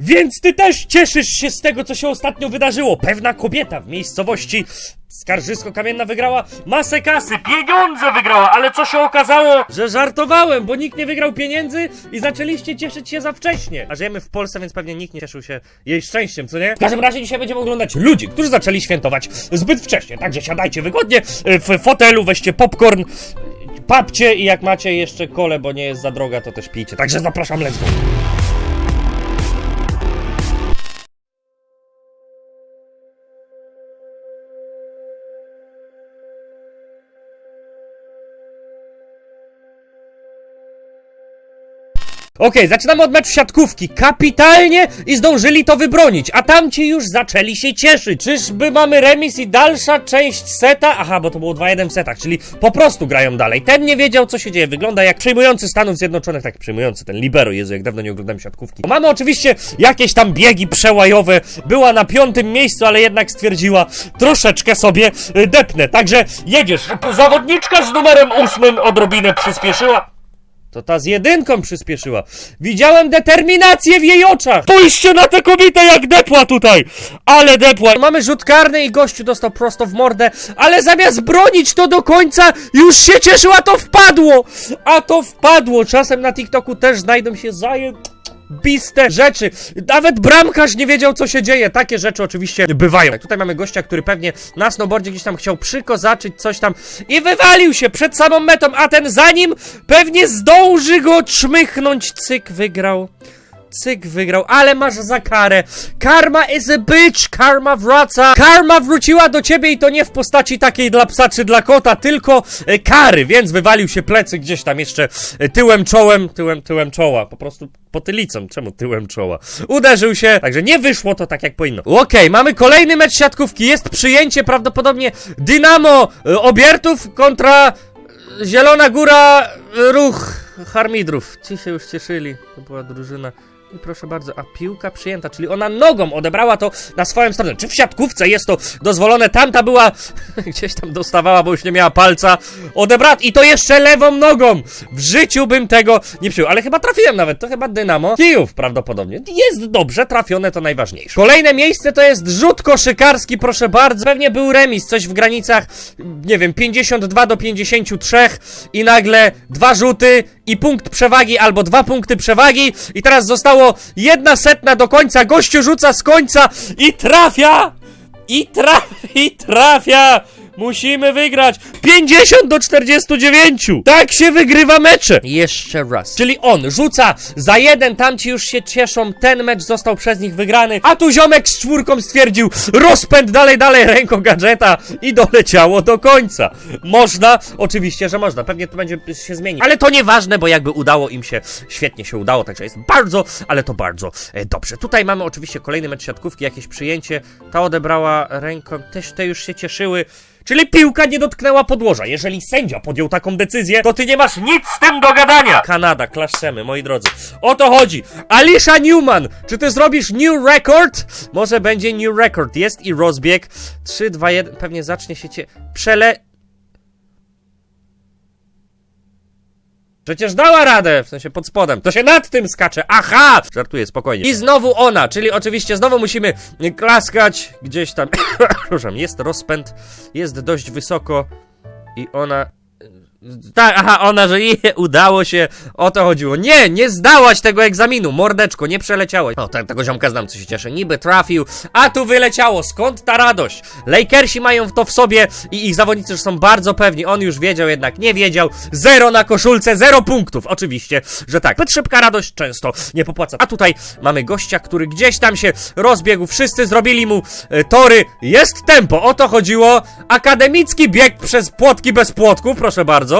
Więc ty też cieszysz się z tego, co się ostatnio wydarzyło. Pewna kobieta w miejscowości Skarżysko-Kamienna wygrała masę kasy, pieniądze wygrała, ale co się okazało? Że żartowałem, bo nikt nie wygrał pieniędzy i zaczęliście cieszyć się za wcześnie. A żyjemy w Polsce, więc pewnie nikt nie cieszył się jej szczęściem, co nie? W każdym razie dzisiaj będziemy oglądać ludzi, którzy zaczęli świętować zbyt wcześnie. Także siadajcie wygodnie y, w fotelu, weźcie popcorn, papcie i jak macie jeszcze kole, bo nie jest za droga, to też pijcie. Także zapraszam, let's go. Okej, zaczynamy od meczu siatkówki. Kapitalnie i zdążyli to wybronić, a tamci już zaczęli się cieszyć. Czyżby mamy remis i dalsza część seta? Aha, bo to było 2-1 w setach, czyli po prostu grają dalej. Ten nie wiedział, co się dzieje. Wygląda jak przejmujący Stanów Zjednoczonych, tak przejmujący ten libero. Jezu, jak dawno nie oglądałem siatkówki. Mamy oczywiście jakieś tam biegi przełajowe. Była na piątym miejscu, ale jednak stwierdziła, troszeczkę sobie y, depnę. Także jedziesz. Zawodniczka z numerem ósmym odrobinę przyspieszyła. To ta z jedynką przyspieszyła. Widziałem determinację w jej oczach. Spójrzcie na tę kobietę jak depła tutaj. Ale depła. Mamy rzut karny i gościu dostał prosto w mordę, ale zamiast bronić to do końca, już się cieszył, a to wpadło. A to wpadło. Czasem na TikToku też znajdą się zajebiste rzeczy. Nawet bramkarz nie wiedział, co się dzieje. Takie rzeczy oczywiście bywają. Tutaj mamy gościa, który pewnie na snowboardzie gdzieś tam chciał przykozaczyć coś tam i wywalił się przed samą metą, a ten za nim pewnie zdąży go czmychnąć. Cyk wygrał. Cyk wygrał, ale masz za karę. Karma is a bitch, karma wraca. Karma wróciła do ciebie i to nie w postaci takiej dla psa czy dla kota, tylko e, kary, więc wywalił się plecy gdzieś tam jeszcze e, tyłem czołem, tyłem, tyłem czoła, po prostu potylicą, czemu tyłem czoła? Uderzył się, także nie wyszło to tak jak powinno. Okej, mamy kolejny mecz siatkówki, jest przyjęcie prawdopodobnie Dynamo e, Obiertów kontra e, Zielona Góra e, Ruch Harmidrów. Ci się już cieszyli, to była drużyna. I proszę bardzo, a piłka przyjęta, czyli ona nogą odebrała to na swoją stronę. Czy w siatkówce jest to dozwolone? Tamta była, gdzieś tam dostawała, bo już nie miała palca. Odebrała i to jeszcze lewą nogą. W życiu bym tego nie przyjął, ale chyba trafiłem nawet, to chyba Dynamo. Kijów prawdopodobnie. Jest dobrze, trafione to najważniejsze. Kolejne miejsce to jest rzut koszykarski, proszę bardzo. Pewnie był remis, coś w granicach, nie wiem, 52 do 53 i nagle dwa rzuty i punkt przewagi albo dwa punkty przewagi i teraz zostało jedna setna do końca, gościu rzuca z końca i trafia! I trafia! I trafia! Musimy wygrać 50 do 49! Tak się wygrywa mecze! Jeszcze raz. Czyli on rzuca za jeden, tamci już się cieszą, ten mecz został przez nich wygrany, a tu ziomek z czwórką stwierdził rozpęd dalej, dalej ręką gadżeta i doleciało do końca. Można? Oczywiście, że można. Pewnie to będzie się zmienić. Ale to nieważne, bo jakby udało im się, świetnie się udało, także jest bardzo, ale to bardzo e, dobrze. Tutaj mamy oczywiście kolejny mecz siatkówki, jakieś przyjęcie. Ta odebrała ręką, też te już się cieszyły. Czyli piłka nie dotknęła podłoża. Jeżeli sędzia podjął taką decyzję, to ty nie masz nic z tym do gadania. Kanada, klaszczemy, moi drodzy. O to chodzi. Alicia Newman, czy ty zrobisz new record? Może będzie new record. Jest i rozbieg. 3, 2, 1. Pewnie zacznie się cię. Przele. Przecież dała radę, w sensie pod spodem. To się nad tym skacze. Aha! Żartuję, spokojnie. I znowu ona, czyli oczywiście znowu musimy klaskać gdzieś tam. Przepraszam, jest rozpęd, jest dość wysoko i ona. Tak, aha, ona, że je, udało się, o to chodziło. Nie, nie zdałaś tego egzaminu, mordeczko, nie przeleciałeś. O, te, tego ziomka znam, co się cieszy, niby trafił, a tu wyleciało, skąd ta radość? Lakersi mają to w sobie i ich zawodnicy już są bardzo pewni, on już wiedział, jednak nie wiedział. Zero na koszulce, zero punktów, oczywiście, że tak. Zbyt szybka radość często nie popłaca. A tutaj mamy gościa, który gdzieś tam się rozbiegł, wszyscy zrobili mu e, tory, jest tempo, o to chodziło. Akademicki bieg przez płotki bez płotków, proszę bardzo.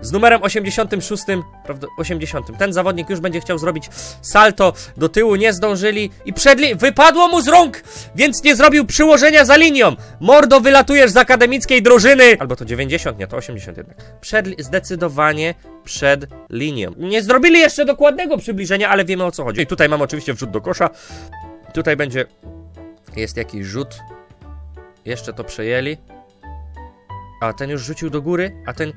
Z numerem 86, prawda, 80. Ten zawodnik już będzie chciał zrobić salto do tyłu, nie zdążyli i przedli... Wypadło mu z rąk, więc nie zrobił przyłożenia za linią. Mordo, wylatujesz z akademickiej drużyny. Albo to 90, nie, to 80 jednak. Przed, zdecydowanie przed linią. Nie zrobili jeszcze dokładnego przybliżenia, ale wiemy o co chodzi. I tutaj mam oczywiście wrzut do kosza. Tutaj będzie... Jest jakiś rzut. Jeszcze to przejęli. A ten już rzucił do góry, a ten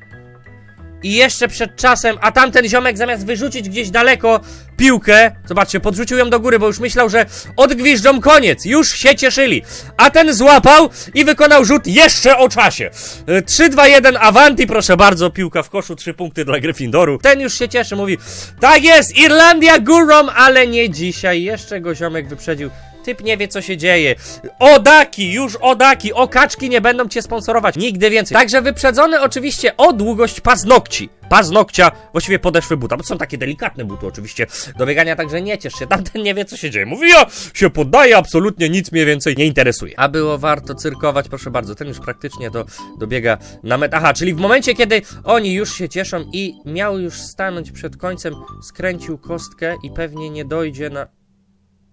I jeszcze przed czasem, a tamten ziomek zamiast wyrzucić gdzieś daleko piłkę, zobaczcie, podrzucił ją do góry, bo już myślał, że odgwiżdżą koniec, już się cieszyli. A ten złapał i wykonał rzut jeszcze o czasie. Y, 3, 2, 1, avanti, proszę bardzo, piłka w koszu, 3 punkty dla Gryffindoru. Ten już się cieszy, mówi, tak jest, Irlandia górą, ale nie dzisiaj. Jeszcze go ziomek wyprzedził. Typ nie wie, co się dzieje. Odaki, już odaki, okaczki nie będą cię sponsorować. Nigdy więcej. Także wyprzedzony oczywiście o długość paznokci. Paznokcia, właściwie podeszwy buta, bo są takie delikatne buty oczywiście do biegania, także nie ciesz się, tamten nie wie, co się dzieje. Mówi, ja się poddaję, absolutnie nic mnie więcej nie interesuje. A było warto cyrkować, proszę bardzo, ten już praktycznie do, dobiega na metę. Aha, czyli w momencie, kiedy oni już się cieszą i miał już stanąć przed końcem, skręcił kostkę i pewnie nie dojdzie na...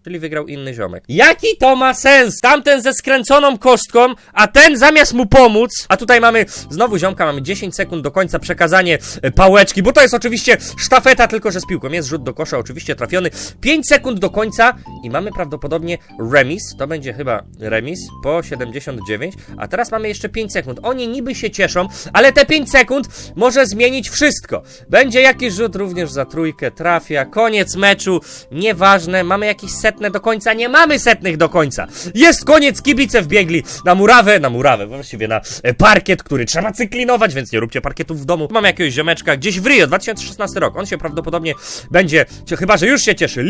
Czyli wygrał inny ziomek. Jaki to ma sens? Tamten ze skręconą kostką, a ten zamiast mu pomóc. A tutaj mamy znowu ziomka, mamy 10 sekund do końca przekazanie e, pałeczki, bo to jest oczywiście sztafeta, tylko że z piłką. Jest rzut do kosza, oczywiście trafiony. 5 sekund do końca i mamy prawdopodobnie remis. To będzie chyba remis po 79. A teraz mamy jeszcze 5 sekund. Oni niby się cieszą, ale te 5 sekund może zmienić wszystko. Będzie jakiś rzut również za trójkę, trafia, koniec meczu, nieważne, mamy jakieś setne do końca, nie mamy setnych do końca. Jest koniec, kibice wbiegli na murawę, na murawę, właściwie na e, parkiet, który trzeba cyklinować, więc nie róbcie parkietów w domu. Mamy jakiegoś ziomeczka gdzieś w Rio, 2016 rok, on się prawdopodobnie będzie, chyba że już się cieszy,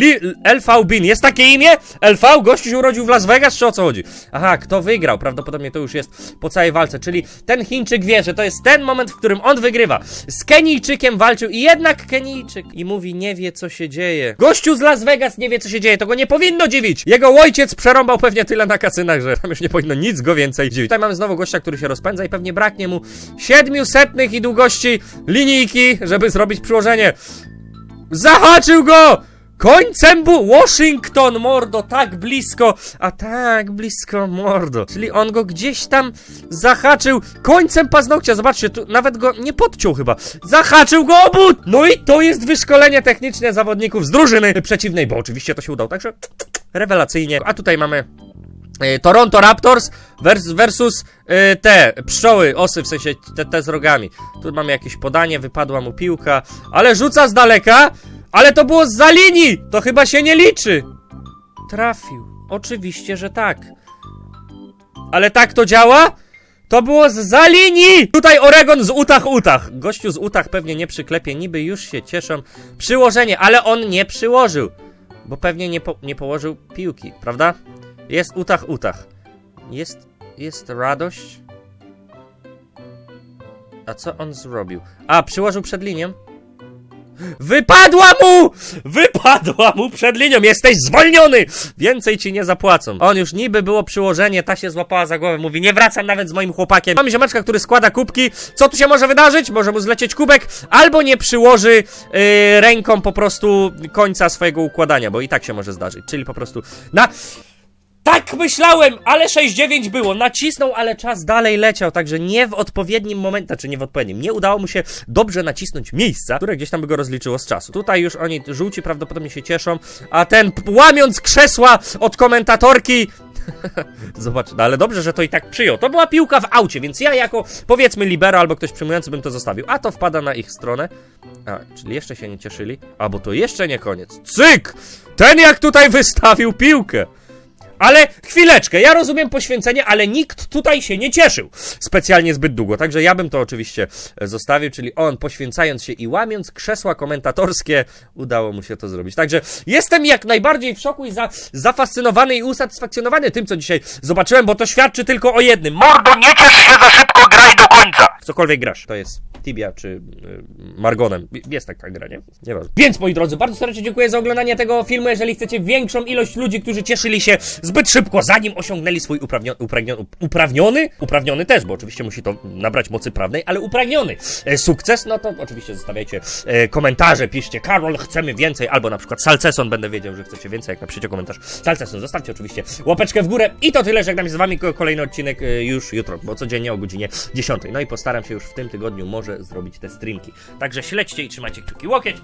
LV Bin, jest takie imię? LV? Gościu się urodził w Las Vegas, czy o co chodzi? Aha, kto wygrał? Prawdopodobnie to już jest po całej walce, czyli ten Chińczyk wie, że to jest ten moment, w którym on wygrywa. Z Kenijczykiem walczył i jednak Kenijczyk i mówi, nie wie co się dzieje. Gościu z Las Vegas nie wie co się dzieje, to go nie powinno dziwić. Jego ojciec przerąbał pewnie tyle na kasynach, że tam już nie powinno nic go więcej dziwić. Tutaj mamy znowu gościa, który się rozpędza i pewnie braknie mu siedmiu setnych i długości linijki, żeby zrobić przyłożenie. Zahaczył go! Końcem bu Washington, mordo, tak blisko, a tak blisko, mordo. Czyli on go gdzieś tam zahaczył końcem paznokcia. Zobaczcie, tu nawet go nie podciął chyba. Zahaczył go obud! No i to jest wyszkolenie techniczne zawodników z drużyny przeciwnej, bo oczywiście to się udało, także rewelacyjnie. A tutaj mamy e, Toronto Raptors vers versus e, te pszczoły, osy, w sensie te, te z rogami. Tu mamy jakieś podanie, wypadła mu piłka, ale rzuca z daleka, ale to było z linii! To chyba się nie liczy! Trafił. Oczywiście, że tak. Ale tak to działa? To było z za linii! Tutaj Oregon z Utah Utah. Gościu z Utah pewnie nie przyklepie, niby już się cieszą. Przyłożenie, ale on nie przyłożył. Bo pewnie nie, po, nie położył piłki, prawda? Jest Utah Utah. Jest, jest radość. A co on zrobił? A, przyłożył przed linią? Wypadła mu! Wypadła mu przed linią! Jesteś zwolniony! Więcej ci nie zapłacą. On już niby było przyłożenie, ta się złapała za głowę, mówi, nie wracam nawet z moim chłopakiem. Mamy ziomeczka, który składa kubki. Co tu się może wydarzyć? Może mu zlecieć kubek, albo nie przyłoży yy, ręką po prostu końca swojego układania, bo i tak się może zdarzyć. Czyli po prostu na... Tak myślałem, ale 6-9 było. Nacisnął, ale czas dalej leciał, także nie w odpowiednim momencie, znaczy nie w odpowiednim. Nie udało mu się dobrze nacisnąć miejsca, które gdzieś tam by go rozliczyło z czasu. Tutaj już oni żółci prawdopodobnie się cieszą, a ten łamiąc krzesła od komentatorki. Zobacz, no ale dobrze, że to i tak przyjął. To była piłka w aucie, więc ja jako powiedzmy libero albo ktoś przyjmujący bym to zostawił. A to wpada na ich stronę. A, czyli jeszcze się nie cieszyli? A, bo to jeszcze nie koniec. Cyk! Ten jak tutaj wystawił piłkę! Ale chwileczkę, ja rozumiem poświęcenie, ale nikt tutaj się nie cieszył specjalnie zbyt długo. Także ja bym to oczywiście e, zostawił, czyli on poświęcając się i łamiąc krzesła komentatorskie, udało mu się to zrobić. Także jestem jak najbardziej w szoku i za, zafascynowany i usatysfakcjonowany tym, co dzisiaj zobaczyłem, bo to świadczy tylko o jednym. Mordo, nie ciesz się za szybko, graj! Cokolwiek grasz, to jest Tibia czy y, Margonem. Jest taka gra, nie? Nieważne. Więc moi drodzy, bardzo serdecznie dziękuję za oglądanie tego filmu. Jeżeli chcecie większą ilość ludzi, którzy cieszyli się zbyt szybko, zanim osiągnęli swój uprawniony, uprawniony, uprawniony, uprawniony też, bo oczywiście musi to nabrać mocy prawnej, ale uprawniony e, sukces, no to oczywiście zostawiajcie e, komentarze, piszcie Karol, chcemy więcej, albo na przykład Salceson, będę wiedział, że chcecie więcej, jak napiszecie komentarz Salceson, zostawcie oczywiście łapeczkę w górę i to tyle, żegnam się z wami, ko- kolejny odcinek e, już jutro, bo codziennie o godzinie 10. No i postaram się już w tym tygodniu może zrobić te streamki. Także śledźcie i trzymajcie kciuki. Łokieć!